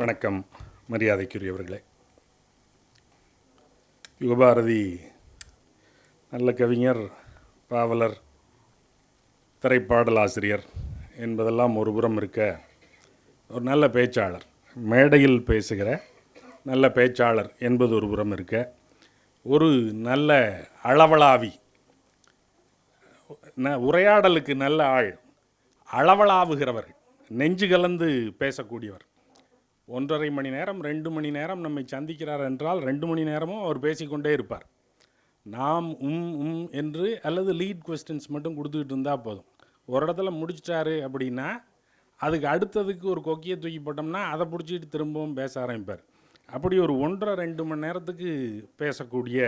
வணக்கம் மரியாதைக்குரியவர்களே. யுகபாரதி நல்ல கவிஞர் பாவலர் திரைப்பாடல் ஆசிரியர் என்பதெல்லாம் ஒரு புறம் இருக்க ஒரு நல்ல பேச்சாளர். மேடையில் பேசுகிற நல்ல பேச்சாளர் என்பது ஒரு புறம் இருக்க ஒரு நல்ல அளவளாவி ந உரையாடலுக்கு நல்ல ஆள் அளவளாவுகிறவர் நெஞ்சு கலந்து பேசக்கூடியவர். ஒன்றரை மணி நேரம் ரெண்டு மணி நேரம் நம்மை சந்திக்கிறார் என்றால் ரெண்டு மணி நேரமும் அவர் பேசிக்கொண்டே இருப்பார். நாம் உம் உம் என்று அல்லது லீட் கொஸ்டின்ஸ் மட்டும் கொடுத்துக்கிட்டு இருந்தால் போதும். ஒரு இடத்துல முடிச்சிட்டாரு அப்படின்னா அதுக்கு அடுத்ததுக்கு ஒரு கொக்கியை தூக்கி போட்டோம்னா அதை பிடிச்சிட்டு திரும்பவும் பேச ஆரம்பிப்பார். அப்படி ஒரு ஒன்றரை ரெண்டு மணி நேரத்துக்கு பேசக்கூடிய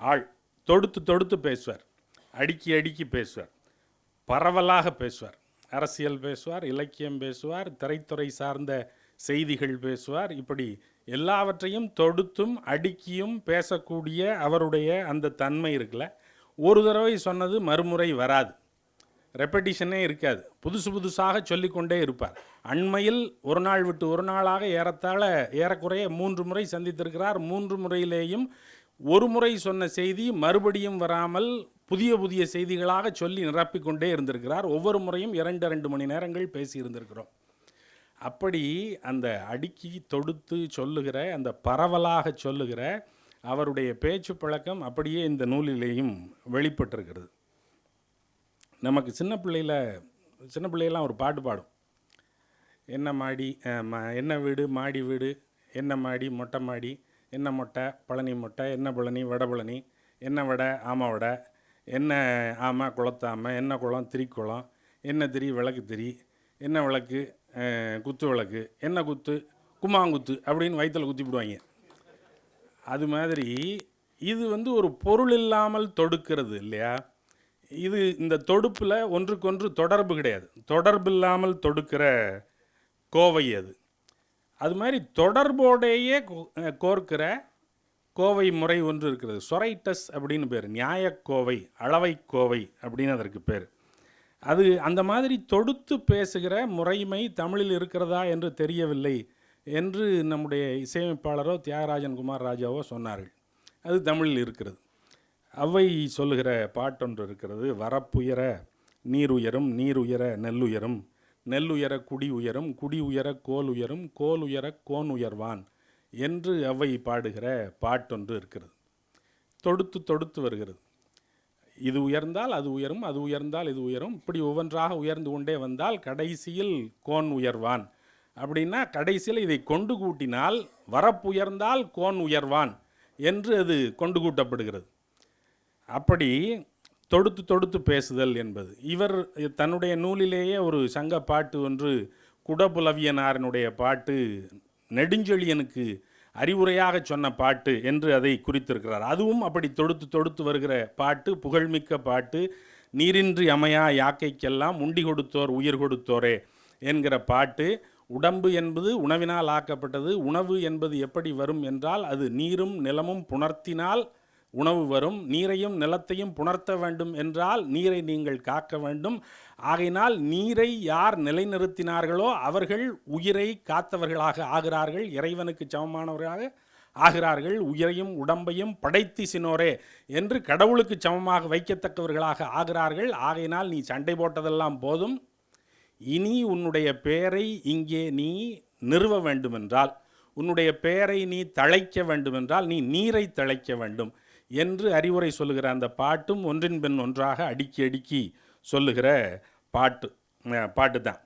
ஆள் தொடுத்து தொடுத்து பேசுவார். அடுக்கி அடுக்கி பேசுவார். பரவலாக பேசுவார். அரசியல் பேசுவார் இலக்கியம் பேசுவார் திரைத்துறை சார்ந்த செய்திகள் பேசுவார். இப்படி எல்லாவற்றையும் தொடுத்தும் அடுக்கியும் பேசக்கூடிய அவருடைய அந்த தன்மை இருக்குல்ல. ஒரு தடவை சொன்னது மறுமுறை வராது. ரெப்படிஷனே இருக்காது. புதுசு புதுசாக சொல்லிக்கொண்டே இருப்பார். அண்மையில் ஒரு நாள் விட்டு ஒரு நாளாக ஏறத்தாழ ஏறக்குறைய மூன்று முறை சந்தித்திருக்கிறார். மூன்று முறையிலேயும் ஒரு முறை சொன்ன செய்தி மறுபடியும் வராமல் புதிய புதிய செய்திகளாக சொல்லி நிரப்பிக்கொண்டே இருந்திருக்கிறார். ஒவ்வொரு முறையும் இரண்டு ரெண்டு மணி நேரங்கள் பேசி இருந்திருக்கிறோம் அப்படி அந்த அடுக்கி தொடுத்து சொல்லுகிற அந்த பரவலாக சொல்லுகிற அவருடைய பேச்சு பழக்கம் அப்படியே இந்த நூலிலேயும் வெளிப்பட்டிருக்கிறது. நமக்கு சின்ன பிள்ளையில் சின்ன பிள்ளையெல்லாம் ஒரு பாட்டு பாடும். என்ன மாடி என்ன வீடு மாடி வீடு என்ன மாடி மொட்டை மாடி என்ன மொட்டை பழனி மொட்டை என்ன பழனி வட பழனி என்ன வடை ஆமை வடை என்ன ஆமை குளத்தாமை என்ன குளம் திரிக்குளம் என்ன திரி விளக்கு திரி என்ன விளக்கு குத்து விளக்கு. என்ன குத்து? கும்மாங்குத்து அப்படின்னு வயிற்றில் குத்தி விடுவாங்க அது மாதிரி இது வந்து ஒரு பொருள் இல்லாமல் தொடுக்கிறது இல்லையா? இது இந்த தொடுப்பில் ஒன்றுக்கொன்று தொடர்பு கிடையாது. தொடர்பு இல்லாமல் தொடுக்கிற கோவை அது. அது மாதிரி தொடர்போடையே கோ- கோர்க்கிற கோவை முறை ஒன்று இருக்கிறது. சொரைட்டஸ் அப்படின்னு பேர். நியாயக்கோவை அளவை கோவை அப்படின்னு அதற்கு பேர். அது அந்த மாதிரி தொடுத்து பேசுகிற முறைமை தமிழில் இருக்கிறதா என்று தெரியவில்லை என்று நம்முடைய இசையமைப்பாளரோ தியாகராஜன் குமார் ராஜாவோ சொன்னார்கள். அது தமிழில் இருக்கிறது. அவை சொல்லுகிற பாட்டொன்று இருக்கிறது. வரப்புயர நீர் உயரும் நீர் உயர நெல்லுயரும் நெல்லுயர குடி உயரும் குடி உயர கோல் உயரும் கோல் உயர கோன் உயர்வான் என்று அவை பாடுகிற பாட்டொன்று இருக்கிறது. தொடுத்து தொடுத்து வருகிறது. இது உயர்ந்தால் அது உயரும் அது உயர்ந்தால் இது உயரும். இப்படி ஒவ்வொன்றாக உயர்ந்து கொண்டே வந்தால் கடைசியில் கோன் உயர்வான். அப்படின்னா கடைசியில் இதை கொண்டு கூட்டினால் வரப்புயர்ந்தால் கோன் உயர்வான் என்று அது கொண்டு கூட்டப்படுகிறது. அப்படி தொடுத்து தொடுத்து பேசுதல் என்பது. இவர் தன்னுடைய நூலிலேயே ஒரு சங்க பாட்டு ஒன்று குடபுலவியனாரனுடைய பாட்டு நெடுஞ்செழியனுக்கு அறிவுரையாக சொன்ன பாட்டு என்று அதை குறித்திருக்கிறார். அதுவும் அப்படி தொடுத்து தொடுத்து வருகிற பாட்டு புகழ்மிக்க பாட்டு நீரின்றி அமையா யாக்கைக்கெல்லாம் உண்டி கொடுத்தோர் உயிர் கொடுத்தோரே என்கிற பாட்டு. உடம்பு என்பது உணவினால் ஆக்கப்பட்டது உணவு என்பது எப்படி வரும் என்றால் அது நீரும் நிலமும் புணர்த்தினால் உணவு வரும் நீரையும் நிலத்தையும் புணர்த்த வேண்டும் என்றால் நீரை நீங்கள் காக்க வேண்டும். ஆகையினால் நீரை யார் நிலைநிறுத்தினார்களோ அவர்கள் உயிரை காத்தவர்களாக ஆகிறார்கள் இறைவனுக்கு சமமானவர்களாக ஆகிறார்கள் உயிரையும் உடம்பையும் படைத்திசினோரே என்று கடவுளுக்கு சமமாக வைக்கத்தக்கவர்களாக ஆகிறார்கள். ஆகையினால் நீ சண்டை போட்டதெல்லாம் போதும். இனி உன்னுடைய பெயரை இங்கே நீ நிறுவ வேண்டுமென்றால் உன்னுடைய பெயரை நீ தழைக்க வேண்டுமென்றால் நீ நீரை தழைக்க வேண்டும். என்று அறிவுரை சொல்லுகிற அந்த பாட்டும் ஒன்றின் பெண் ஒன்றாக அடுக்கி அடுக்கி சொல்லுகிற பாட்டு பாட்டு தான்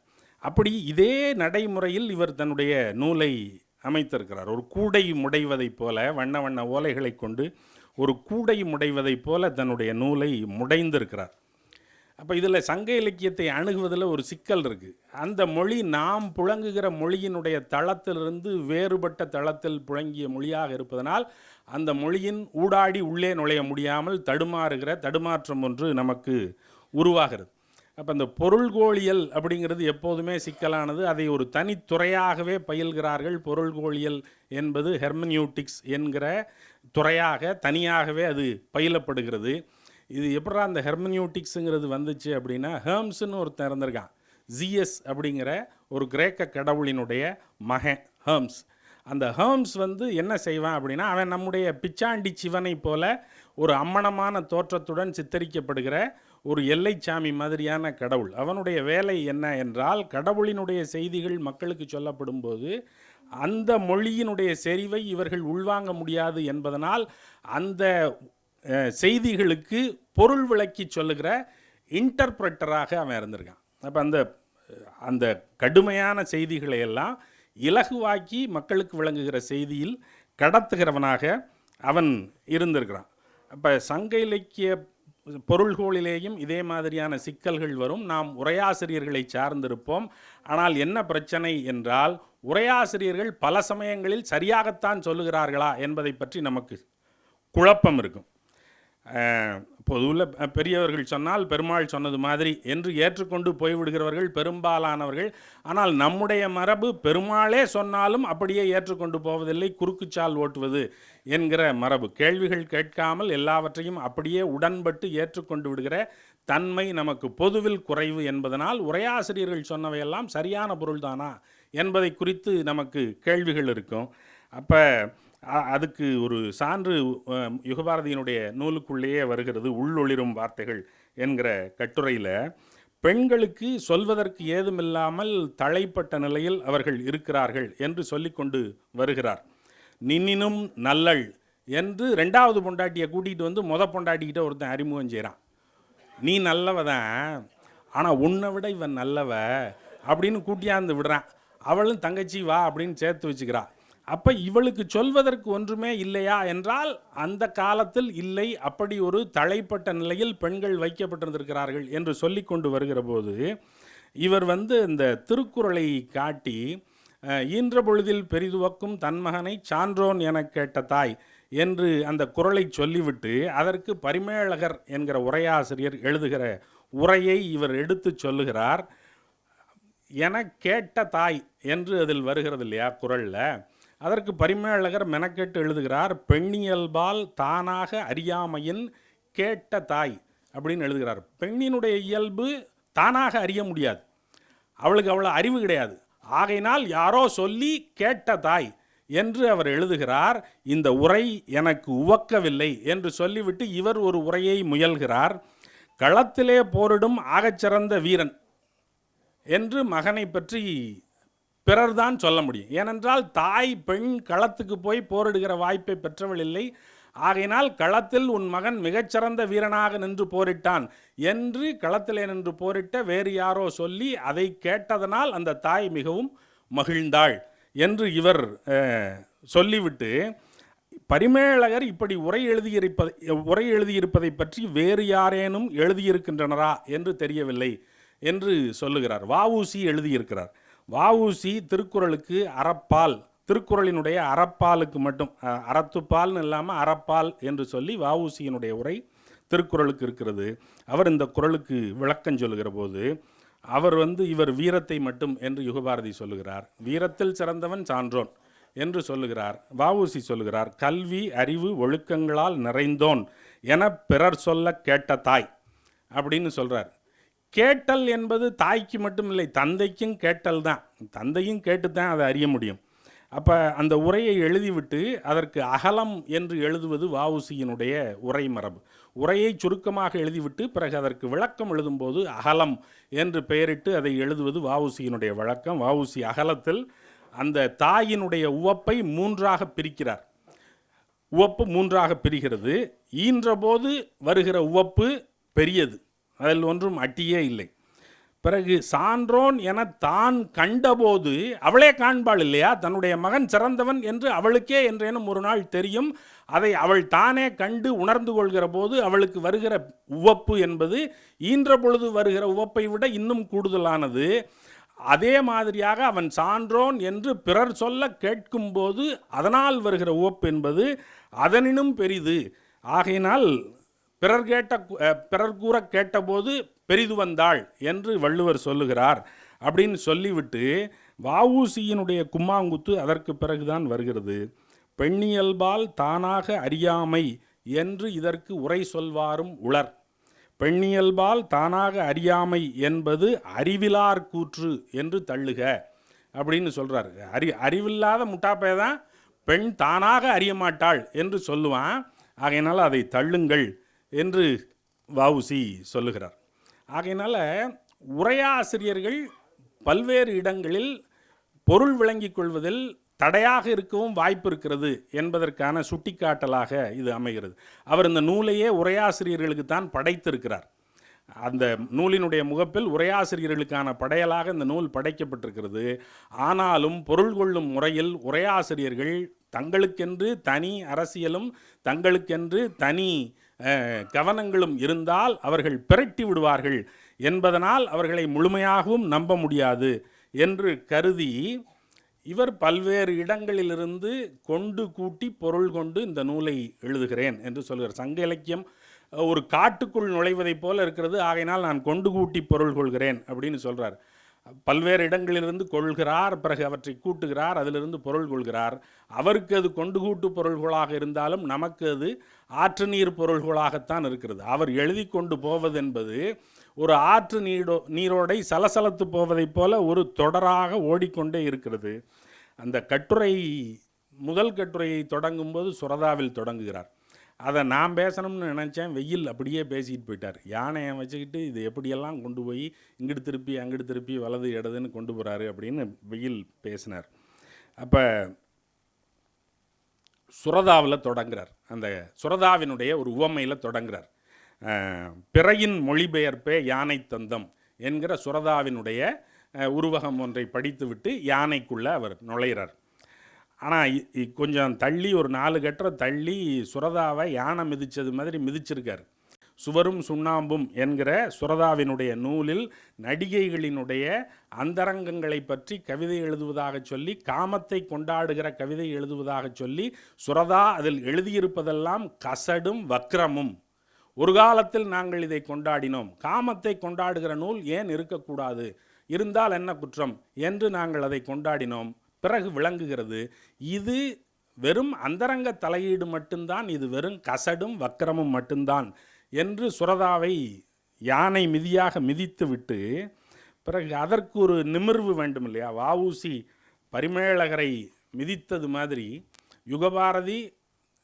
அப்படி இதே நடைமுறையில் இவர் தன்னுடைய நூலை அமைத்திருக்கிறார். ஒரு கூடை முடைவதைப் போல வண்ண வண்ண ஓலைகளை கொண்டு ஒரு கூடை முடைவதைப் போல தன்னுடைய நூலை முடைந்திருக்கிறார். அப்போ இதில் சங்க இலக்கியத்தை அணுகுவதில் ஒரு சிக்கல் இருக்குது அந்த மொழி நாம் புழங்குகிற மொழியினுடைய தளத்திலிருந்து வேறுபட்ட தளத்தில் புழங்கிய மொழியாக இருப்பதனால் அந்த மொழியின் ஊடாடி உள்ளே நுழைய முடியாமல் தடுமாறுகிற தடுமாற்றம் ஒன்று நமக்கு உருவாகிறது. அப்போ இந்த பொருள்கோளியல் அப்படிங்கிறது எப்போதுமே சிக்கலானது. அதை ஒரு தனித்துறையாகவே பயில்கிறார்கள் பொருள்கோளியல் என்பது ஹெர்மனியூட்டிக்ஸ் என்கிற துறையாக தனியாகவே அது பயிலப்படுகிறது. இது எப்படா அந்த ஹெர்மனியூட்டிக்ஸுங்கிறது வந்துச்சு அப்படின்னா ஹேர்ம்ஸ்னு ஒருத்தன் இருந்திருக்கான் ஜிஎஸ் அப்படிங்கிற ஒரு கிரேக்க கடவுளினுடைய மகன் ஹேர்ம்ஸ் அந்த ஹேர்ம்ஸ் வந்து என்ன செய்வான் அப்படின்னா அவன் நம்முடைய பிச்சாண்டி சிவனை போல ஒரு அம்மணமான தோற்றத்துடன் சித்தரிக்கப்படுகிற ஒரு எல்லைச்சாமி மாதிரியான கடவுள். அவனுடைய வேலை என்ன என்றால் கடவுளினுடைய செய்திகள் மக்களுக்கு சொல்லப்படும் போது அந்த மொழியினுடைய செறிவை இவர்கள் உள்வாங்க முடியாது என்பதனால் அந்த செய்திகளுக்கு பொருள் விளக்கி சொல்லுகிற இன்டர்பிரட்டராக அவன் இருந்திருக்கான். அப்போ அந்த அந்த கடுமையான செய்திகளை எல்லாம் இலகுவாக்கி மக்களுக்கு விளங்குகிற செய்தியில் கடத்துகிறவனாக அவன் இருந்திருக்கிறான். அப்போ சங்க இலக்கிய பொருள்களிலேயும் இதே மாதிரியான சிக்கல்கள் வரும். நாம் உரையாசிரியர்களை சார்ந்திருப்போம். ஆனால் என்ன பிரச்சனை என்றால் உரையாசிரியர்கள் பல சமயங்களில் சரியாகத்தான் சொல்லுகிறார்களா என்பதை பற்றி நமக்கு குழப்பம் இருக்கும். பொதுவில் பெரியவர்கள் சொன்னால் பெருமாள் சொன்னது மாதிரி என்று ஏற்றுக்கொண்டு போய்விடுகிறவர்கள் பெரும்பாலானவர்கள். ஆனால் நம்முடைய மரபு பெருமாளே சொன்னாலும் அப்படியே ஏற்றுக்கொண்டு போவதில்லை குறுக்குச்சால் ஓட்டுவது என்கிற மரபு. கேள்விகள் கேட்காமல் எல்லாவற்றையும் அப்படியே உடன்பட்டு ஏற்றுக்கொண்டு விடுகிற தன்மை நமக்கு பொதுவில் குறைவு என்பதனால் உரையாசிரியர்கள் சொன்னவையெல்லாம் சரியான பொருள்தானா என்பதை குறித்து நமக்கு கேள்விகள் இருக்கும். அப்போ அதுக்கு ஒரு சான்று யுகபாரதியினுடைய நூலுக்குள்ளேயே வருகிறது உள்ளொளிரும் வார்த்தைகள் என்கிற கட்டுரையில் பெண்களுக்கு சொல்வதற்கு ஏதுமில்லாமல் தலைப்பட்ட நிலையில் அவர்கள் இருக்கிறார்கள் என்று சொல்லிக்கொண்டு வருகிறார். நின்னினும் நல்லள் என்று ரெண்டாவது பொண்டாட்டியை கூட்டிகிட்டு வந்து முத பொண்டாட்டிக்கிட்ட ஒருத்தன் அறிமுகம் செய்கிறான் நீ நல்லவ தான் ஆனால் உன்னை விட இவன் நல்லவ அப்படின்னு கூட்டியாந்து விடுறான். அவளும் தங்கச்சி வா அப்படின்னு சேர்த்து வச்சுக்கிறாள் அப்போ இவளுக்கு சொல்வதற்கு ஒன்றுமே இல்லையா என்றால் அந்த காலத்தில் இல்லை அப்படி ஒரு தளைப்பட்ட நிலையில் பெண்கள் வைக்கப்பட்டிருந்திருக்கிறார்கள் என்று சொல்லிக்கொண்டு வருகிற போது இவர் வந்து இந்த திருக்குறளை காட்டி ஈன்ற பொழுதில் பெரிதுவக்கும் தன் மகனை சான்றோன் எனக் கேட்ட தாய் என்று அந்த குரலை சொல்லிவிட்டு அதற்கு பரிமேளகர் என்கிற உரையாசிரியர் எழுதுகிற உரையை இவர் எடுத்து சொல்லுகிறார். என கேட்ட தாய் என்று அதில் வருகிறது இல்லையா குறளில்? அதற்கு பரிமேளகர் மெனக்கெட்டு எழுதுகிறார் பெண்ணியல்பால் தானாக அறியாமையின் கேட்ட தாய் அப்படின்னு எழுதுகிறார். பெண்ணினுடைய இயல்பு தானாக அறிய முடியாது. அவளுக்கு அவ்வளோ அறிவு கிடையாது. ஆகையினால் யாரோ சொல்லி கேட்ட தாய் என்று அவர் எழுதுகிறார். இந்த உரை எனக்கு உவக்கவில்லை என்று சொல்லிவிட்டு இவர் ஒரு உரையை முயல்கிறார். களத்திலே போரிடும் ஆகச்சிறந்த வீரன் என்று மகனை பற்றி பிறர்தான் சொல்ல முடியும். ஏனென்றால் தாய் பெண் களத்துக்கு போய் போரிடுகிற வாய்ப்பை பெற்றவள் இல்லை. ஆகையினால் களத்தில் உன் மகன் மிகச்சிறந்த வீரனாக நின்று போரிட்டான் என்று களத்திலே நின்று போரிட்ட வேறு யாரோ சொல்லி அதை கேட்டதனால் அந்த தாய் மிகவும் மகிழ்ந்தாள் என்று இவர் சொல்லிவிட்டு பரிமேளகர் இப்படி உரை எழுதியிருப்பதை உரை எழுதியிருப்பதை பற்றி வேறு யாரேனும் எழுதியிருக்கின்றனரா என்று தெரியவில்லை என்று சொல்லுகிறார். வஉசி எழுதியிருக்கிறார். வஉசி திருக்குறளுக்கு அறப்பால் திருக்குறளினுடைய அறப்பாலுக்கு மட்டும் அறத்துப்பால்னு இல்லாமல் அறப்பால் என்று சொல்லி வஉசியினுடைய உரை திருக்குறளுக்கு இருக்கிறது. அவர் இந்த குறளுக்கு விளக்கம் சொல்லுகிற போது அவர் வந்து இவர் வீரத்தை மட்டும் என்று யுகபாரதி சொல்லுகிறார். வீரத்தில் சிறந்தவன் சான்றோன் என்று சொல்லுகிறார். வஉசி சொல்லுகிறார் கல்வி அறிவு ஒழுக்கங்களால் நிறைந்தோன் என பிறர் சொல்ல கேட்ட தாய் அப்படின்னு சொல்கிறார் கேட்டல் என்பது தாய்க்கு மட்டும் இல்லை தந்தைக்கும் கேட்டல் தான். தந்தையும் கேட்டு தான் அதை அறிய முடியும். அப்போ அந்த உரையை எழுதிவிட்டு அதற்கு அகலம் என்று எழுதுவது வஉசியினுடைய உரை மரபு. உரையை சுருக்கமாக எழுதிவிட்டு பிறகு அதற்கு விளக்கம் எழுதும்போது அகலம் என்று பெயரிட்டு அதை எழுதுவது வஉசியினுடைய வழக்கம். வஉசி அகலத்தில் அந்த தாயினுடைய உவப்பை மூன்றாக பிரிக்கிறார். உவப்பு மூன்றாக பிரிகிறது. ஈன்றபோது வருகிற உவப்பு பெரியது. அதில் ஒன்றும் அட்டியே இல்லை. பிறகு சான்றோன் என தான் கண்டபோது அவளே காண்பாள் இல்லையா? தன்னுடைய மகன் சிறந்தவன் என்று அவளுக்கே என்றேனும் ஒரு நாள் தெரியும். அதை அவள் தானே கண்டு உணர்ந்து கொள்கிற போது அவளுக்கு வருகிற உவப்பு என்பது ஈன்ற பொழுது வருகிற உவப்பை விட இன்னும் கூடுதலானது. அதே மாதிரியாக அவன் சான்றோன் என்று பிறர் சொல்ல கேட்கும்போது அதனால் வருகிற உவப்பு என்பது அதனினும் பெரிது. ஆகையினால் பிறர் கேட்ட பிறர் கூற கேட்டபோது பெரிது வந்தாள் என்று வள்ளுவர் சொல்லுகிறார். அப்படின்னு சொல்லிவிட்டு வவுசியினுடைய கும்மாங்குத்து அதற்கு பிறகுதான் வருகிறது. பெண்ணியல்பால் தானாக அறியாமை என்று இதற்கு உரை சொல்வாரும் உளர். பெண்ணியல்பால் தானாக அறியாமை என்பது அறிவிலார் கூற்று என்று தள்ளுக அப்படின்னு சொல்கிறார் அறி அறிவில்லாத முட்டாப்பே தான் பெண் தானாக அறிய மாட்டாள் என்று சொல்லுவான். ஆகையினால் அதை தள்ளுங்கள். என்று வவுசி சொல்லுகிறார். ஆகையினால் உரையாசிரியர்கள் பல்வேறு இடங்களில் பொருள் விளங்கிக் கொள்வதில் தடையாக இருக்கவும் வாய்ப்பு இருக்கிறது என்பதற்கான சுட்டிக்காட்டலாக இது அமைகிறது. அவர் இந்த நூலையே உரையாசிரியர்களுக்கு தான் படைத்திருக்கிறார். அந்த நூலினுடைய முகப்பில் உரையாசிரியர்களுக்கான படையலாக இந்த நூல் படைக்கப்பட்டிருக்கிறது. ஆனாலும் பொருள் கொள்ளும் முறையில் உரையாசிரியர்கள் தங்களுக்கென்று தனி அரசியலும் தங்களுக்கென்று தனி கவனங்களும் இருந்தால் அவர்கள் பிரட்டி விடுவார்கள் என்பதனால் அவர்களை முழுமையாகவும் நம்ப முடியாது என்று கருதி இவர் பல்வேறு இடங்களிலிருந்து கொண்டு கூட்டி பொருள் கொண்டு இந்த நூலை எழுதுகிறேன் என்று சொல்கிறார். சங்க இலக்கியம் ஒரு காட்டுக்குள் நுழைவதைப் போல இருக்கிறது. ஆகையினால் நான் கொண்டு கூட்டி பொருள் கொள்கிறேன் அப்படின்னு சொல்கிறார் பல்வேறு இடங்களிலிருந்து கொள்கிறார் பிறகு அவற்றை கூட்டுகிறார் அதிலிருந்து பொருள் கொள்கிறார். அவருக்கு அது கொண்டு கூட்டு பொருள்களாக இருந்தாலும் நமக்கு அது ஆற்று நீர் பொருள்களாகத்தான் இருக்கிறது. அவர் எழுதி கொண்டு போவது என்பது ஒரு ஆற்று நீடோ நீரோடை சலசலத்து போவதைப் போல ஒரு தொடராக ஓடிக்கொண்டே இருக்கிறது. அந்த கட்டுரை முதல் கட்டுரையை தொடங்கும்போது சுரதாவில் தொடங்குகிறார். அதை நான் பேசணும்னு நினச்சேன். வெயில் அப்படியே பேசிக்கிட்டு போயிட்டார். யானையை வச்சுக்கிட்டு இது எப்படியெல்லாம் கொண்டு போய் இங்கிட்டு திருப்பி அங்கிட்டு திருப்பி வலது இடதுன்னு கொண்டு போகிறாரு அப்படின்னு வெயில் பேசினார். அப்போ சுரதாவில் தொடங்குறார். அந்த சுரதாவினுடைய ஒரு உவமையில் தொடங்குறார். பிறையின் மொழிபெயர்ப்பே யானை தந்தம் என்கிற சுரதாவினுடைய உருவகம் ஒன்றை படித்துவிட்டு யானைக்குள்ளே அவர் நுழையிறார். ஆனால் கொஞ்சம் தள்ளி ஒரு நாலு கட்டுற தள்ளி சுரதாவை யானை மிதித்தது மாதிரி மிதிச்சிருக்கார். சுவரும் சுண்ணாம்பும் என்கிற சுரதாவினுடைய நூலில் நடிகைகளினுடைய அந்தரங்கங்களை பற்றி கவிதை எழுதுவதாக சொல்லி காமத்தை கொண்டாடுகிற கவிதை எழுதுவதாக சொல்லி சுரதா அதில் எழுதியிருப்பதெல்லாம் கசடும் வக்ரமும். ஒரு காலத்தில் நாங்கள் இதை கொண்டாடினோம். காமத்தை கொண்டாடுகிற நூல் ஏன் இருக்கக்கூடாது? இருந்தால் என்ன குற்றம்? என்று நாங்கள் அதை கொண்டாடினோம். பிறகு விளங்குகிறது. இது வெறும் அந்தரங்க தலையீடு மட்டும்தான் இது வெறும் கசடும் வக்கிரமும் மட்டும்தான் என்று சுரதாவை யானை மிதியாக மிதித்துவிட்டு பிறகு அதற்கு ஒரு நிமிர்வு வேண்டும் இல்லையா? வாவூசி பரிமேளகரை மிதித்தது மாதிரி யுகபாரதி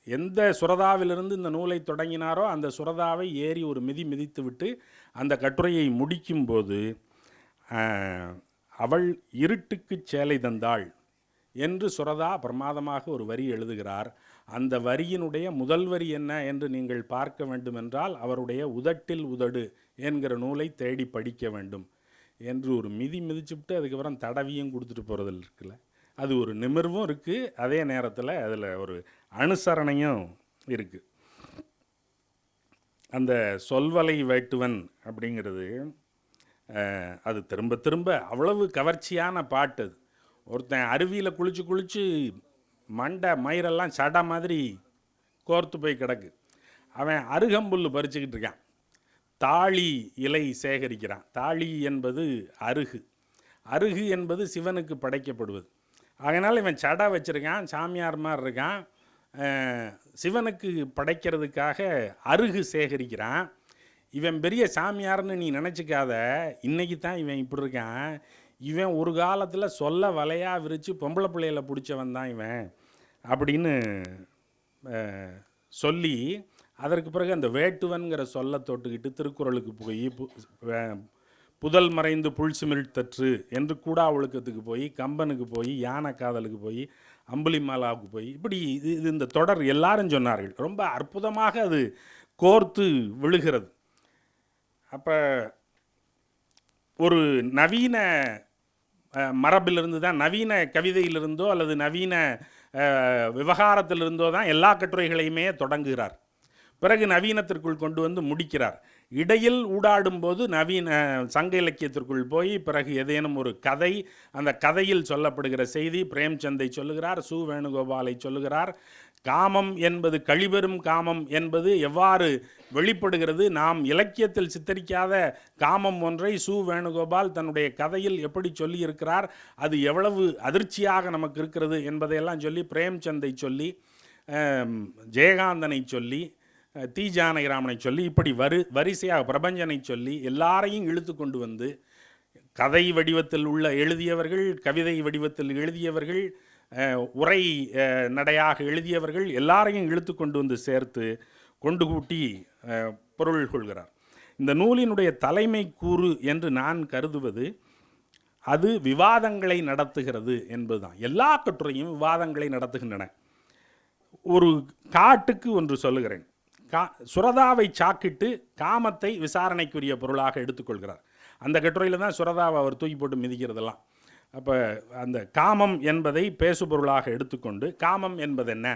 எந்த சுரதாவிலிருந்து இந்த நூலை தொடங்கினாரோ அந்த சுரதாவை ஏறி ஒரு மிதி மிதித்து விட்டு அந்த கட்டுரையை முடிக்கும்போது அவள் இருட்டுக்குச் சேலை தந்தாள். என்று சுரதா பிரமாதமாக ஒரு வரி எழுதுகிறார். அந்த வரியினுடைய முதல் வரி என்ன என்று நீங்கள் பார்க்க வேண்டுமென்றால் அவருடைய உதட்டில் உதடு என்கிற நூலை தேடி படிக்க வேண்டும் என்று ஒரு மிதி மிதிச்சுவிட்டு அதுக்கப்புறம் தடவியும் கொடுத்துட்டு போகிறதில் இருக்குல்ல. அது ஒரு நிமிர்வும் இருக்குது அதே நேரத்தில் அதில் ஒரு அனுசரணையும் இருக்குது அந்த சொல்வலை வேட்டுவன் அப்படிங்கிறது அது திரும்ப திரும்ப அவ்வளவு கவர்ச்சியான பாட்டு அது. ஒருத்தன் அருவியில் குளிச்சு குளிச்சு மண்டை மயிரெல்லாம் சடை மாதிரி கோர்த்து போய் கிடக்கு. அவன் அருகம்புல் பறிச்சுக்கிட்டு இருக்கான். தாழி இலை சேகரிக்கிறான். தாழி என்பது அருகு. அருகு என்பது சிவனுக்கு படைக்கப்படுவது. அதனால் இவன் சடை வச்சுருக்கான் சாமியார் மாதிரி இருக்கான். சிவனுக்கு படைக்கிறதுக்காக அருகு சேகரிக்கிறான். இவன் பெரிய சாமியார்னு நீ நினச்சிக்காத. இன்றைக்கி தான் இவன் இப்படி இருக்கான். இவன் ஒரு காலத்தில் சொல்ல வலையாக விரித்து பொம்பளை பிள்ளையில பிடிச்சவன் தான் இவன் அப்படின்னு சொல்லி அதற்கு பிறகு அந்த வேட்டுவன்கிற சொல்ல தொட்டுக்கிட்டு திருக்குறளுக்கு போய் பு- புதல் மறைந்து புல்சுமிழ் தற்று என்று கூடா ஒழுக்கத்துக்கு போய் கம்பனுக்கு போய் யானை காதலுக்கு போய் அம்புலிமாலாவுக்கு போய் இப்படி இது இது இந்த தொடர் எல்லாரும் சொன்னார்கள். ரொம்ப அற்புதமாக அது கோர்த்து விழுகிறது. அப்போ ஒரு நவீன மரபிலிருந்து தான் நவீன கவிதையிலிருந்தோ அல்லது நவீன விவகாரத்திலிருந்தோ தான் எல்லா கட்டுரைகளையுமே தொடங்குகிறார். பிறகு நவீனத்திற்குள் கொண்டு வந்து முடிக்கிறார். இடையில் ஊடாடும்போது நவீன சங்க இலக்கியத்திற்குள் போய் பிறகு ஏதேனும் ஒரு கதை அந்த கதையில் சொல்லப்படுகிற செய்தி பிரேம்சந்தை சொல்லுகிறார் சு. வேணுகோபாலை சொல்லுகிறார். காமம் என்பது கழிபெறும் காமம் என்பது எவ்வாறு வெளிப்படுகிறது? நாம் இலக்கியத்தில் சித்தரிக்காத காமம் ஒன்றை சு. வேணுகோபால் தன்னுடைய கதையில் எப்படி சொல்லியிருக்கிறார்? அது எவ்வளவு அதிர்ச்சியாக நமக்கு இருக்கிறது என்பதையெல்லாம் சொல்லி பிரேம்சந்தை சொல்லி ஜெயகாந்தனை சொல்லி அஹ், தி. ஜானகிராமனை சொல்லி இப்படி வரு வரிசையாக பிரபஞ்சனை சொல்லி எல்லாரையும் இழுத்து கொண்டு வந்து கதை வடிவத்தில் உள்ள எழுதியவர்கள் கவிதை வடிவத்தில் எழுதியவர்கள் உரை நடையாக எழுதியவர்கள் எல்லாரையும் இழுத்து கொண்டு வந்து சேர்த்து கொண்டு கூட்டி பொருள் கொள்கிறார். இந்த நூலினுடைய தலைமை கூறு என்று நான் கருதுவது அது விவாதங்களை நடத்துகிறது என்பதுதான். எல்லா கட்டுரையும் விவாதங்களை நடத்துகின்றன. ஒரு காட்டுக்கு ஒன்று சொல்லுகிறேன். கா சுரதாவை சாக்கிட்டு காமத்தை விசாரணைக்குரிய பொருளாக எடுத்துக்கொள்கிறார் அந்த கட்டுரையில் தான் சுரதாவை அவர் தூக்கி போட்டு மிதிக்கிறதெல்லாம். அப்போ அந்த காமம் என்பதை பேசுபொருளாக எடுத்துக்கொண்டு காமம் என்பது என்ன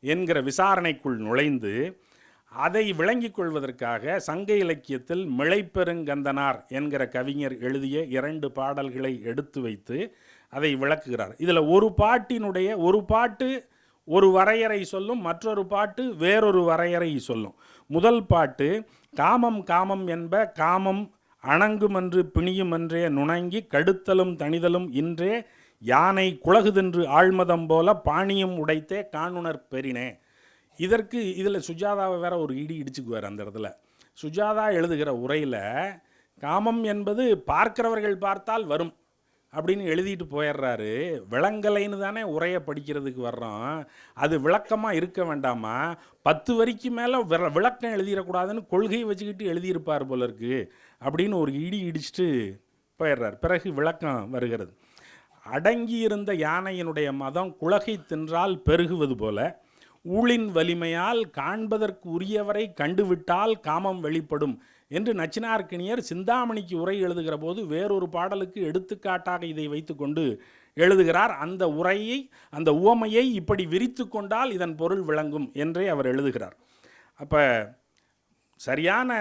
என்கிற விசாரணைக்குள் நுழைந்து அதை விளங்கிக் கொள்வதற்காக சங்க இலக்கியத்தில் மிளைப்பெருங்கந்தனார் என்கிற கவிஞர் எழுதிய இரண்டு பாடல்களை எடுத்து வைத்து அதை விளக்குகிறார். இதில் ஒரு பாட்டினுடைய ஒரு பாட்டு ஒரு வரையறை சொல்லும் மற்றொரு பாட்டு வேறொரு வரையறை சொல்லும். முதல் பாட்டு காமம் காமம் என்ப காமம் அணங்குமன்று பிணியுமன்றே நுணங்கி கடுத்தலும் தணிதலும் இன்றே யானை குலகுதென்று ஆழ்மதம் போல பாணியும் உடைத்தே காணுணர் பெறினே. இதற்கு இதில் சுஜாதாவை வேற ஒரு இடி இடிச்சுக்குவார் அந்த இடத்துல. சுஜாதா எழுதுகிற உரையில் காமம் என்பது பார்க்கிறவர்கள் பார்த்தால் வரும் அப்படின்னு எழுதிட்டு போயிடுறாரு. விளங்கலைன்னு தானே உரையை படிக்கிறதுக்கு வர்றோம். அது விளக்கமாக இருக்க வேண்டாமா? பத்து வரிக்கு மேலே விளக்கம் எழுதிடக்கூடாதுன்னு கொள்கையை வச்சுக்கிட்டு எழுதியிருப்பார் போல இருக்குது அப்படின்னு ஒரு இடி இடிச்சிட்டு போயிடுறார். பிறகு விளக்கம் வருகிறது. அடங்கியிருந்த யானையினுடைய மதம் குலகை தின்றால் பெருகுவது போல ஊழின் வலிமையால் காண்பதற்கு உரியவரை கண்டுவிட்டால் காமம் வெளிப்படும் என்று நச்சினார்க்கினியர் சிந்தாமணிக்கு உரை எழுதுகிற போது வேறொரு பாடலுக்கு எடுத்துக்காட்டாக இதை வைத்துக்கொண்டு எழுதுகிறார். அந்த உரையை அந்த உவமையை இப்படி விரித்து கொண்டால் இதன் பொருள் விளங்கும் என்றே அவர் எழுதுகிறார். அப்போ சரியான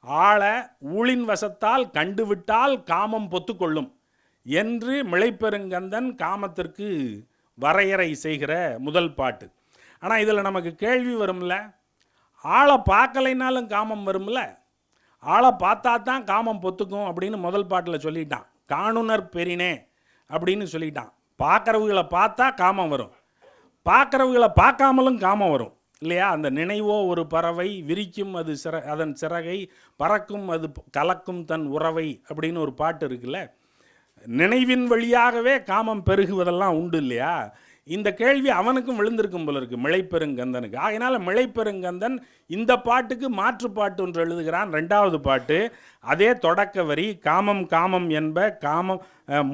ஆளை ஊழின் வசத்தால் கண்டுவிட்டால் காமம் பொத்துக்கொள்ளும் என்று மிளைப்பெருங்கந்தன் காமத்திற்கு வரையறை செய்கிற முதல் பாட்டு. ஆனால் இதில் நமக்கு கேள்வி வரும்ல? ஆளை பார்க்கலைனாலும் காமம் வரும்ல? ஆளை பார்த்தா தான் காமம் பொத்துக்கும் அப்படின்னு முதல் பாட்டில் சொல்லிட்டான். காணுனர் பெரினே அப்படின்னு சொல்லிட்டான். பார்க்குறவங்களை பார்த்தா காமம் வரும். பார்க்குறவங்களை பார்க்காமலும் காமம் வரும். இல்லையா? அந்த நினைவோ ஒரு பறவை விரிக்கும் அது சிற அதன் சிறகை பறக்கும் அது கலக்கும் தன் உறவை அப்படின்னு ஒரு பாட்டு இருக்குல்ல? நினைவின் வழியாகவே காமம் பெருகுவதெல்லாம் உண்டு இல்லையா? இந்த கேள்வி அவனுக்கும் விழுந்திருக்கும் போல இருக்கு. மிளைப்பெருங்கந்தனுக்கு. ஆகையினால மிளைப்பெருங்கந்தன் இந்த பாட்டுக்கு மாற்று பாட்டு ஒன்று எழுதுகிறான். ரெண்டாவது பாட்டு அதே தொடக்க வரி காமம் காமம் என்ப காமம்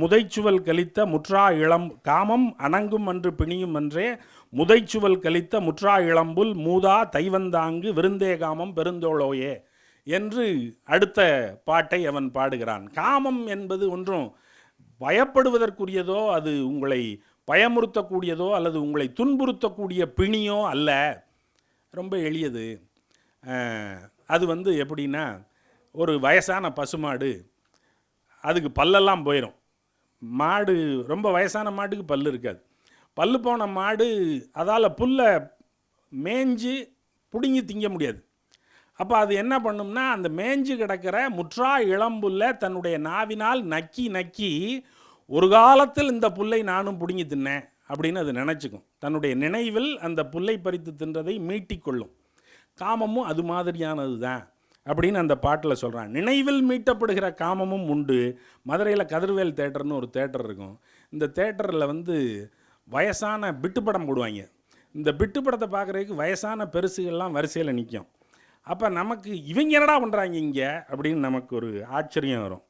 முதைச்சுவல் கலித்த முற்றா இளம் காமம் அணங்கும் அன்று பிணியும் அன்றே முதைச்சுவல் கலித்த முற்றா இளம்புல் மூதா தைவந்தாங்கு விருந்தே காமம் பெருந்தோளோயே என்று அடுத்த பாட்டை அவன் பாடுகிறான். காமம் என்பது ஒன்றும் பயப்படுவதற்குரியதோ அது உங்களை பயமுறுத்தக்கூடியதோ அல்லது உங்களை துன்புறுத்தக்கூடிய பிணியோ அல்ல. ரொம்ப எளியது. அது வந்து எப்படின்னா ஒரு வயசான பசுமாடு அதுக்கு பல்லெல்லாம் போயிடும் மாடு ரொம்ப வயசான மாட்டுக்கு பல்லு இருக்காது. பல்லு போன மாடு அதால் புல்லை மேய்ஞ்சு பிடுங்கி திங்க முடியாது. அப்போ அது என்ன பண்ணும்னா அந்த மேய்ஞ்சு கிடக்கிற முற்றா இளம்புல்லை தன்னுடைய நாவினால் நக்கி நக்கி ஒரு காலத்தில் இந்த புல்லை நானும் பிடுங்கி தின்னேன் அப்படின்னு அது நினச்சிக்கும். தன்னுடைய நினைவில் அந்த புல்லை பறித்து தின்றதை மீட்டிக்கொள்ளும். காமமும் அது மாதிரியானது தான் அப்படின்னு அந்த பாட்டில் சொல்கிறான் நினைவில் மீட்டப்படுகிற காமமும் உண்டு. மதுரையில் கதிர்வேல் தேட்டர்னு ஒரு தேட்டர் இருக்கும். இந்த தேட்டரில் வந்து வயசான பிட்டு படம் போடுவாங்க. இந்த பிட்டு படத்தை பார்க்குறதுக்கு வயசான பெருசுகள்லாம் வரிசையில் நிற்கும் அப்போ நமக்கு இவங்க என்னடா பண்ணுறாங்க இங்கே? அப்படின்னு நமக்கு ஒரு ஆச்சரியம் வரும்.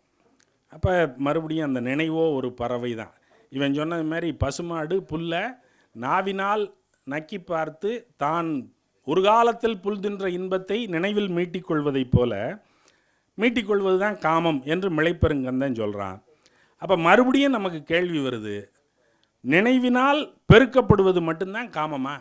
அப்போ மறுபடியும் அந்த நினைவோ ஒரு பறவை தான். இவன் சொன்னது மாதிரி பசுமாடு புல்லை நாவினால் நக்கி பார்த்து தான் ஒரு காலத்தில் புல் தின்ற இன்பத்தை நினைவில் மீட்டிக்கொள்வதைப் போல மீட்டிக்கொள்வது தான் காமம் என்று மிளைப்பெருங்கந்தன் சொல்கிறான் அப்போ மறுபடியும் நமக்கு கேள்வி வருது நினைவினால் பெருக்கப்படுவது மட்டும்தான் காமமாக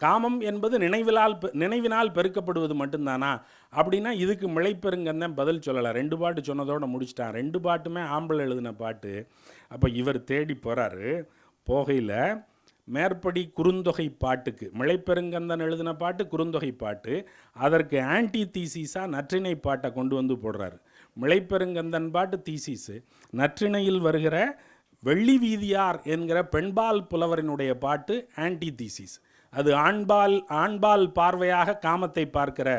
காமம் என்பது நினைவிலால் பெ- நினைவினால் பெருக்கப்படுவது மட்டும்தானா? அப்படின்னா இதுக்கு மிளைப்பெருங்கந்தன் பதில் சொல்லலை ரெண்டு பாட்டு சொன்னதோடு முடிச்சிட்டான். ரெண்டு பாட்டுமே ஆம்பளை எழுதின பாட்டு. அப்போ இவர் தேடி போகிறாரு போகையில் மேற்படி குறுந்தொகை பாட்டுக்கு மிளைப்பெருங்கந்தன் எழுதின பாட்டு குறுந்தொகை பாட்டு அதற்கு ஆன்டி தீசிஸாக நற்றிணை பாட்டை கொண்டு வந்து போடுறாரு. மிளைப்பெருங்கந்தன் பாட்டு தீசிஸு. நற்றிணையில் வருகிற வெள்ளி வீதியார் என்கிற பெண்பால் புலவரினுடைய பாட்டு ஆன்டி தீசிஸ். அது ஆண்பால் ஆண்பால் பார்வையாக காமத்தை பார்க்கிற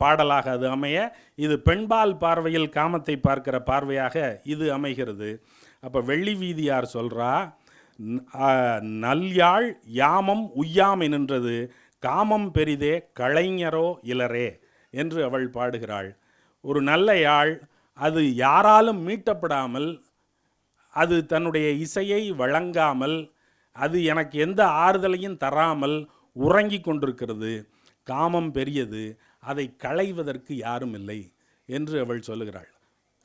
பாடலாக அது அமைய இது பெண்பால் பார்வையில் காமத்தை பார்க்கிற பார்வையாக இது அமைகிறது. அப்போ வெள்ளி வீதியார் சொல்கிறா நல்யாழ் யாமம் உய்யாமை நின்றது காமம் பெரிதே கலைஞரோ இலரே என்று அவள் பாடுகிறாள். ஒரு நல்ல யாழ் அது யாராலும் மீட்டப்படாமல் அது தன்னுடைய இசையை வழங்காமல் அது எனக்கு எந்த ஆறுதலையும் தராமல் உறங்கி கொண்டிருக்கிறது. காமம் பெரியது. அதை களைவதற்கு யாரும் இல்லை என்று அவள் சொல்லுகிறாள்.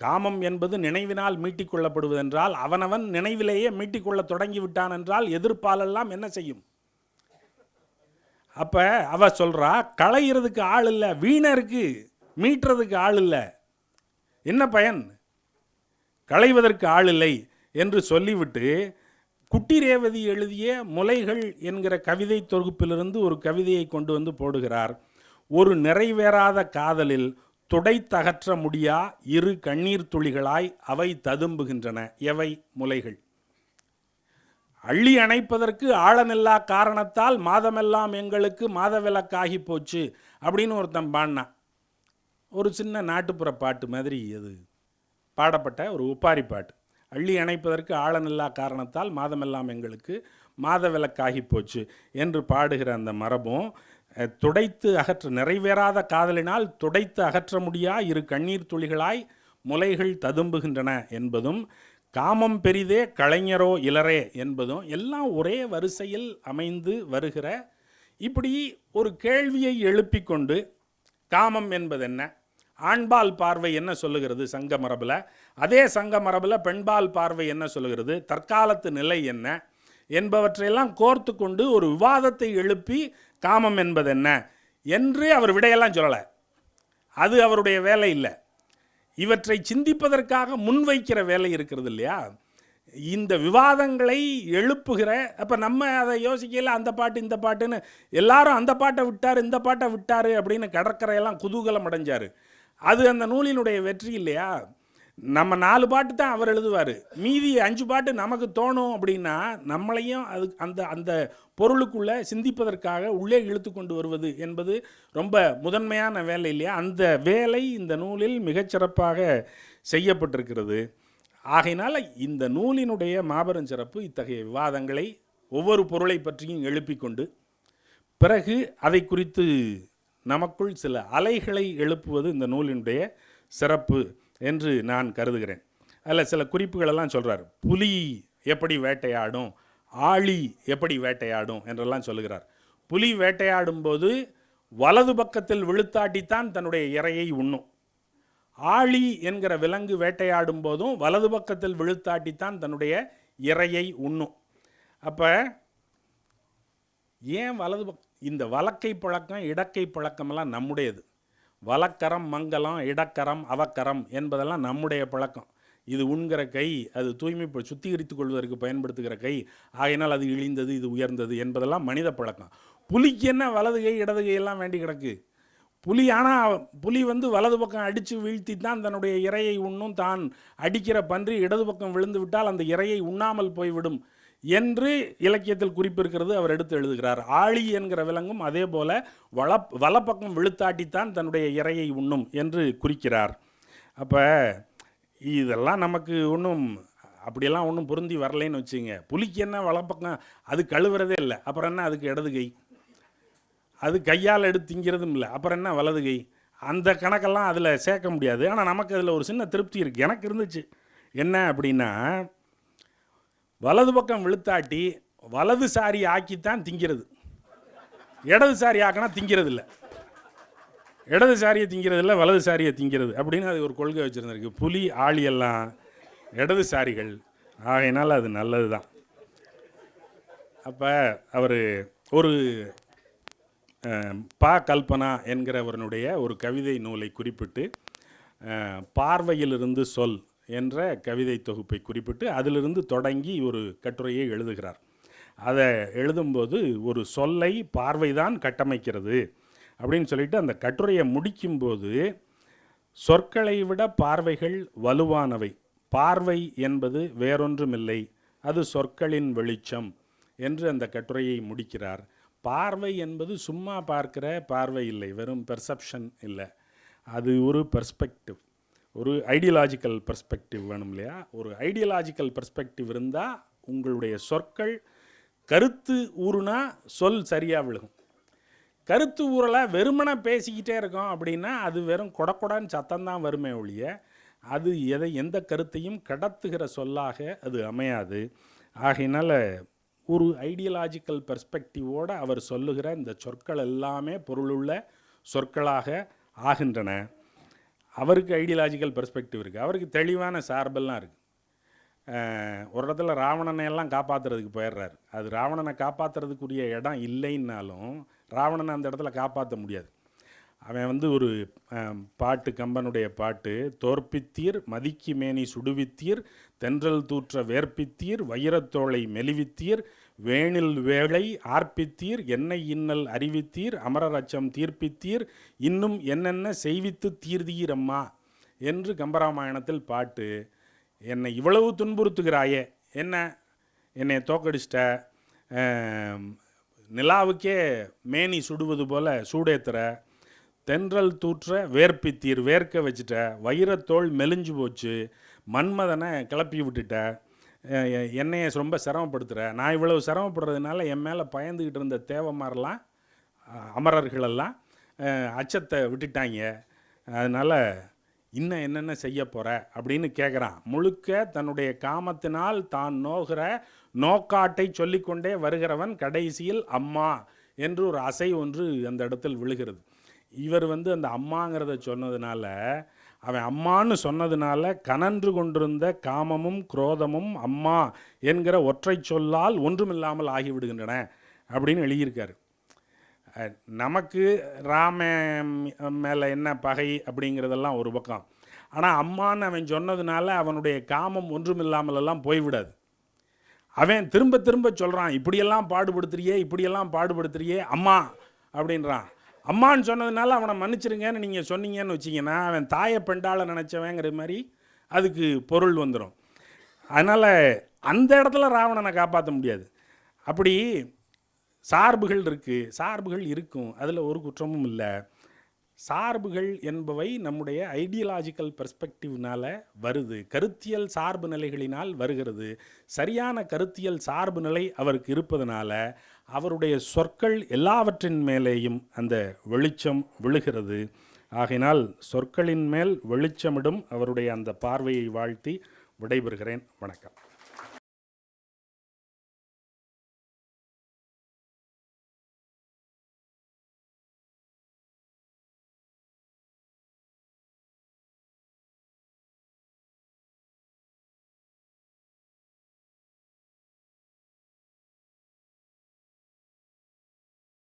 காமம் என்பது நினைவினால் மீட்டிக்கொள்ளப்படுவதென்றால் அவனவன் நினைவிலேயே மீட்டிக்கொள்ள தொடங்கிவிட்டான் என்றால் எதிர்ப்பாலெல்லாம் என்ன செய்யும்? அப்போ அவ சொல்கிறா களையிறதுக்கு ஆள் இல்லை வீணருக்கு மீட்டுறதுக்கு ஆள் இல்லை. என்ன பயன்? களைவதற்கு ஆள் இல்லை என்று சொல்லிவிட்டு குட்டி ரேவதி எழுதிய முலைகள் என்கிற கவிதை தொகுப்பிலிருந்து ஒரு கவிதையை கொண்டு வந்து போடுகிறார். ஒரு நிறைவேறாத காதலில் துடைத்தகற்ற முடியா இரு கண்ணீர் துளிகளாய் அவை ததும்புகின்றன. எவை முலைகள்? அள்ளி அணைப்பதற்கு ஆழமில்லா காரணத்தால் மாதமெல்லாம் எங்களுக்கு மாதவிலக்காகி போச்சு அப்படின்னு ஒருத்தன் பாடினான். ஒரு சின்ன நாட்டுப்புற பாட்டு மாதிரி அது. பாடப்பட்ட ஒரு உப்பாரி பாட்டு. அள்ளி அணைப்பதற்கு ஆழனில்லா காரணத்தால் மாதமெல்லாம் எங்களுக்கு மாதவிலக்காகி போச்சு என்று பாடுகிற அந்த மரபும் துடைத்து அகற்ற நிறைவேறாத காதலினால் துடைத்து அகற்ற முடியா? இரு கண்ணீர் துளிகளாய் முலைகள் ததும்புகின்றன என்பதும் காமம் பெரிதே கலைஞரோ இளரே என்பதும் எல்லாம் ஒரே வரிசையில் அமைந்து வருகிற இப்படி ஒரு கேள்வியை எழுப்பிக்கொண்டு காமம் என்பது என்ன ஆண்பால் பார்வை என்ன சொல்லுகிறது சங்க மரபில்? அதே சங்க மரபில் பெண்பால் பார்வை என்ன சொல்லுகிறது? தற்காலத்து நிலை என்ன? என்பவற்றையெல்லாம் கோர்த்து கொண்டு ஒரு விவாதத்தை எழுப்பி காமம் என்பது என்ன? என்று அவர் விடையெல்லாம் சொல்லலை. அது அவருடைய வேலை இல்லை. இவற்றை சிந்திப்பதற்காக முன்வைக்கிற வேலை இருக்கிறது இல்லையா? இந்த விவாதங்களை எழுப்புகிற அப்போ நம்ம அதை யோசிக்கல அந்த பாட்டு இந்த பாட்டுன்னு எல்லாரும் அந்த பாட்டை விட்டார் இந்த பாட்டை விட்டார் அப்படின்னு கடற்கரையெல்லாம் குதூகலம் அடைஞ்சார். அது அந்த நூலினுடைய வெற்றி இல்லையா? நம்ம நாலு பாட்டு தான் அவர் எழுதுவார். மீதி அஞ்சு பாட்டு நமக்கு தோணும் அப்படின்னா நம்மளையும் அது அந்த அந்த பொருளுக்குள்ளே சிந்திப்பதற்காக உள்ளே இழுத்து கொண்டு வருவது என்பது ரொம்ப முதன்மையான வேலை இல்லையா? அந்த வேலை இந்த நூலில் மிகச்சிறப்பாக செய்யப்பட்டிருக்கிறது. ஆகையினால் இந்த நூலினுடைய மாபெரும் சிறப்பு இத்தகைய விவாதங்களை ஒவ்வொரு பொருளை பற்றியும் எழுப்பிக்கொண்டு பிறகு அதை குறித்து நமக்குள் சில அலைகளை எழுப்புவது இந்த நூலினுடைய சிறப்பு என்று நான் கருதுகிறேன். அதில் சில குறிப்புகளெல்லாம் சொல்கிறார் புலி எப்படி வேட்டையாடும்? ஆழி எப்படி வேட்டையாடும்? என்றெல்லாம் சொல்லுகிறார். புலி வேட்டையாடும் போது வலது பக்கத்தில் விழுத்தாட்டித்தான் தன்னுடைய இரையை உண்ணும். ஆழி என்கிற விலங்கு வேட்டையாடும் போதும் வலது பக்கத்தில் விழுத்தாட்டித்தான் தன்னுடைய இரையை உண்ணும். அப்போ ஏன் வலது பக்கம் இந்த வலக்கை பழக்கம் இடக்கை பழக்கமெல்லாம் நம்முடையது. வலக்கரம் மங்கலம் இடக்கரம் அவக்கரம் என்பதெல்லாம் நம்முடைய பழக்கம். இது உண்கிற கை அது தூய்மை சுத்திகரித்துக் கொள்வதற்கு பயன்படுத்துகிற கை. ஆகையினால் அது இழிந்தது இது உயர்ந்தது என்பதெல்லாம் மனித பழக்கம். புலிக்கு என்ன வலது கை இடது கையெல்லாம் வேண்டி கிடக்கு? புலி ஆனால் புலி வந்து வலது பக்கம் அடித்து வீழ்த்தி தான் தன்னுடைய இரையை உண்ணும். தான் அடிக்கிற பன்றி இடது பக்கம் விழுந்து விட்டால் அந்த இரையை உண்ணாமல் போய்விடும். என்று இலக்கியத்தில் குறிப்பிருக்கிறது அவர் எடுத்து எழுதுகிறார். ஆழி என்கிற விலங்கும் அதே போல வள வலப்பக்கம் விழுத்தாட்டித்தான் தன்னுடைய இரையை உண்ணும் என்று குறிக்கிறார். அப்போ இதெல்லாம் நமக்கு ஒன்றும் அப்படியெல்லாம் ஒன்றும் பொருந்தி வரலைன்னு வச்சுங்க புலிக்கு என்ன வலப்பக்கம்? அது கழுவுறதே இல்லை. அப்புறம் என்ன அதுக்கு இடது கை? அது கையால் எடுத்து திங்கிறதும் இல்லை. அப்புறம் என்ன வலது கை? அந்த கணக்கெல்லாம் அதில் சேர்க்க முடியாது. ஆனால் நமக்கு அதில் ஒரு சின்ன திருப்தி இருக்குது எனக்கு இருந்துச்சு. என்ன அப்படின்னா வலது பக்கம் விழுத்தாட்டி வலது சாரி ஆக்கித்தான் திங்கிறது. இடது சாரி ஆக்கினா திங்கிறது இல்லை இடது சாரியை திங்கிறது இல்லை வலது சாரியை திங்கிறது அப்படின்னு அது ஒரு கொள்கை வச்சுருந்துருக்கு. புலி ஆளி எல்லாம் இடது சாரிகள். ஆகையினால் அது நல்லது தான். அப்போ அவர் ஒரு பா கல்பனா என்கிறவனுடைய ஒரு கவிதை நூலை குறிப்பிட்டு பார்வையிலிருந்து சொல் என்ற கவிதை தொகுப்பை குறிப்பிட்டு அதிலிருந்து தொடங்கி ஒரு கட்டுரையை எழுதுகிறார். அதை எழுதும்போது ஒரு சொல்லை பார்வைதான் கட்டமைக்கிறது அப்படின்னு சொல்லிட்டு அந்த கட்டுரையை முடிக்கும்போது சொற்களை விட பார்வைகள் வலுவானவை. பார்வை என்பது வேறொன்றுமில்லை அது சொற்களின் வெளிச்சம் என்று அந்த கட்டுரையை முடிக்கிறார். பார்வை என்பது சும்மா பார்க்கிற பார்வை இல்லை வெறும் பெர்செப்ஷன் இல்லை. அது ஒரு பெர்ஸ்பெக்டிவ் ஒரு ஐடியலாஜிக்கல் பர்ஸ்பெக்டிவ் வேணும் இல்லையா? ஒரு ஐடியலாஜிக்கல் பர்ஸ்பெக்டிவ் இருந்தால் உங்களுடைய சொற்கள் கருத்து ஊறுனா சொல் சரியாக விழுகும். கருத்து ஊறலை வெறுமனை பேசிக்கிட்டே இருக்கோம் அப்படின்னா அது வெறும் கொடக்கொடான்னு சத்தம்தான் வருமே ஒழிய அது எதை எந்த கருத்தையும் கடத்துகிற சொல்லாக அது அமையாது. ஆகையினால் ஒரு ஐடியலாஜிக்கல் பெர்ஸ்பெக்டிவோடு அவர் சொல்லுகிற இந்த சொற்கள் எல்லாமே பொருளுள்ள சொற்களாக ஆகின்றன. அவருக்கு ஐடியலாஜிக்கல் பெர்ஸ்பெக்டிவ் இருக்குது அவருக்கு தெளிவான சார்பெல்லாம் இருக்குது ஒரு இடத்துல ராவணனை எல்லாம் காப்பாற்றுறதுக்கு போயிடுறாரு. அது ராவணனை காப்பாற்றுறதுக்குரிய இடம் இல்லைன்னாலும் ராவணனை அந்த இடத்துல காப்பாற்ற முடியாது. அவன் வந்து ஒரு பாட்டு கம்பனுடைய பாட்டு தோற்பித்தீர் மதிக்கு மேனி சுடுவித்தீர் தென்றல் தூற்ற வேர்ப்பித்தீர் வைரத்தோளை மெலிவித்தீர் வேணில் வேளை ஆர்ப்பித்தீர் என்னை இன்னல் அறிவித்தீர் அமரர் அச்சம் தீர்ப்பித்தீர் இன்னும் என்னென்ன செய்வித்து தீர்தீர் அம்மா? என்று கம்பராமாயணத்தில் பாட்டு என்னை இவ்வளவு துன்புறுத்துகிறாயே என்ன? என்னை தோக்கடிச்சிட்ட நிலாவுக்கே மேனி சுடுவது போல சூடேத்துற தென்றல் தூற்ற வேர்ப்பித்தீர் வேர்க்க வச்சுட்ட வைரத்தோல் மெலிஞ்சு போச்சு மன்மதனை கிளப்பி விட்டுட்ட என்னைய ரொம்ப சிரமப்படுத்துகிற நான் இவ்வளவு சிரமப்படுறதுனால என் மேலே பயந்துக்கிட்டு இருந்த தேவமாரெல்லாம் அமரர்களெல்லாம் அச்சத்தை விட்டுட்டாங்க. அதனால் இன்னும் என்னென்ன செய்ய போகிற அப்படின்னு கேட்குறான் முழுக்க தன்னுடைய காமத்தினால் தான் நோகிற நோக்காட்டை சொல்லிக்கொண்டே வருகிறவன் கடைசியில் அம்மா என்று ஒரு அசை ஒன்று அந்த இடத்தில் விழுகிறது. இவர் வந்து அந்த அம்மாங்கிறத சொன்னதுனால அவன் அம்மான்னு சொன்னதுனால கனன்று கொண்டிருந்த காமமும் குரோதமும் அம்மா என்கிற ஒற்றை சொல்லால் ஒன்றுமில்லாமல் ஆகிவிடுகின்றன அப்படின்னு எழுதியிருக்காரு. நமக்கு ராம மேலே என்ன பகை அப்படிங்கிறதெல்லாம் ஒரு பக்கம். ஆனால் அம்மான்னு அவன் சொன்னதுனால அவனுடைய காமம் ஒன்றுமில்லாமலெல்லாம் போய்விடாது. அவன் திரும்ப திரும்ப சொல்கிறான் இப்படியெல்லாம் பாடுபடுத்துறியே இப்படியெல்லாம் பாடுபடுத்துறியே அம்மா அப்படின்றான். அம்மான்னு சொன்னதுனால அவனை மன்னிச்சிருங்கன்னு நீங்கள் சொன்னீங்கன்னு வச்சிங்கன்னா அவன் தாயை பெண்டால் நினச்சவங்கிற மாதிரி அதுக்கு பொருள் வந்துடும் அதனால் அந்த இடத்துல ராவணனை காப்பாற்ற முடியாது. அப்படி சார்புகள் இருக்குது சார்புகள் இருக்கும். அதில் ஒரு குற்றமும் இல்லை. சார்புகள் என்பவை நம்முடைய ஐடியலாஜிக்கல் பெர்ஸ்பெக்டிவ்னால் வருது. கருத்தியல் சார்பு நிலைகளினால் வருகிறது. சரியான கருத்தியல் சார்பு நிலை அவருக்கு இருப்பதனால அவருடைய சொற்கள் எல்லாவற்றின் மேலேயும் அந்த வெளிச்சம் விழுகிறது. ஆகையினால் சொற்களின் மேல் வெளிச்சமிடும் அவருடைய அந்த பார்வையை வாழ்த்தி விடைபெறுகிறேன். வணக்கம்.